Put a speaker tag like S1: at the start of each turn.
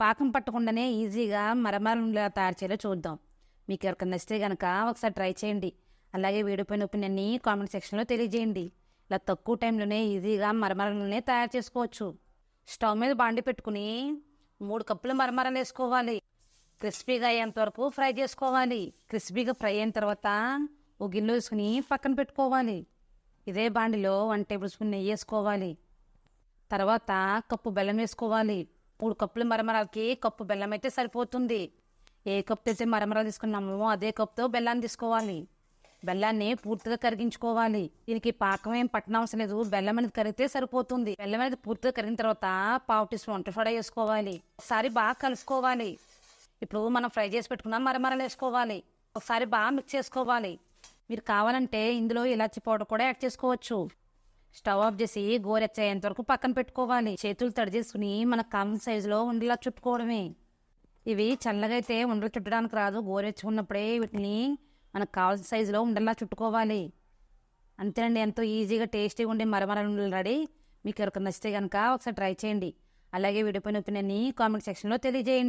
S1: పాకం పట్టకుండానే ఈజీగా మరమరంలా తయారు చేయాలో చూద్దాం. మీకు ఎవరికి నచ్చితే కనుక ఒకసారి ట్రై చేయండి. అలాగే వీడిపోయిన ఒపీనియన్ని కామెంట్ సెక్షన్లో తెలియజేయండి. ఇలా తక్కువ టైంలోనే ఈజీగా మరమరలనే తయారు చేసుకోవచ్చు. స్టవ్ మీద బాండి పెట్టుకుని మూడు కప్పులు మరమరాలు వేసుకోవాలి. క్రిస్పీగా అయ్యేంత వరకు ఫ్రై చేసుకోవాలి. క్రిస్పీగా ఫ్రై అయిన తర్వాత ఒక గిన్నె వేసుకుని పక్కన పెట్టుకోవాలి. ఇదే బాండిలో వన్ టేబుల్ స్పూన్ నెయ్యి వేసుకోవాలి. తర్వాత కప్పు బెల్లం వేసుకోవాలి. మూడు కప్పులు మరమరాలకి కప్పు బెల్లం అయితే సరిపోతుంది. ఏ కప్పు అయితే మరమరాలు తీసుకున్నామో అదే కప్పుతో బెల్లాన్ని తీసుకోవాలి. బెల్లాన్ని పూర్తిగా కరిగించుకోవాలి. దీనికి పాకం ఏం పట్టడం అవసరం లేదు. బెల్లం అనేది కరిగితే సరిపోతుంది. బెల్లం అనేది పూర్తిగా కరిగిన తర్వాత పావు టీ స్పూన్ వంట వేసుకోవాలి ఒకసారి బాగా కలుసుకోవాలి. ఇప్పుడు మనం ఫ్రై చేసి పెట్టుకున్న మరమరలు వేసుకోవాలి. ఒకసారి బాగా మిక్స్ చేసుకోవాలి. మీరు కావాలంటే ఇందులో ఇలాచి పౌడర్ కూడా యాడ్ చేసుకోవచ్చు. స్టవ్ ఆఫ్ చేసి గోరెచ్చయ్యేంత వరకు పక్కన పెట్టుకోవాలి. చేతులు తడిచేసుకుని మన మనకు కామన్ సైజులో ఉండేలా చుట్టుకోవడమే. ఇవి చల్లగా అయితే ఉండలు చుట్టడానికి రాదు. గోరెచ్చుకున్నప్పుడే వీటిని మనకు కావాల్సిన సైజులో ఉండలా చుట్టుకోవాలి. అంతేనండి. ఎంతో ఈజీగా టేస్టీగా ఉండే మరమర ఉండలు రెడీ. మీకు ఎవరికి నచ్చితే కనుక ఒకసారి ట్రై చేయండి. అలాగే వీడియో నొప్పినని ఒపీనియన్ని కామెంట్ సెక్షన్లో తెలియజేయండి.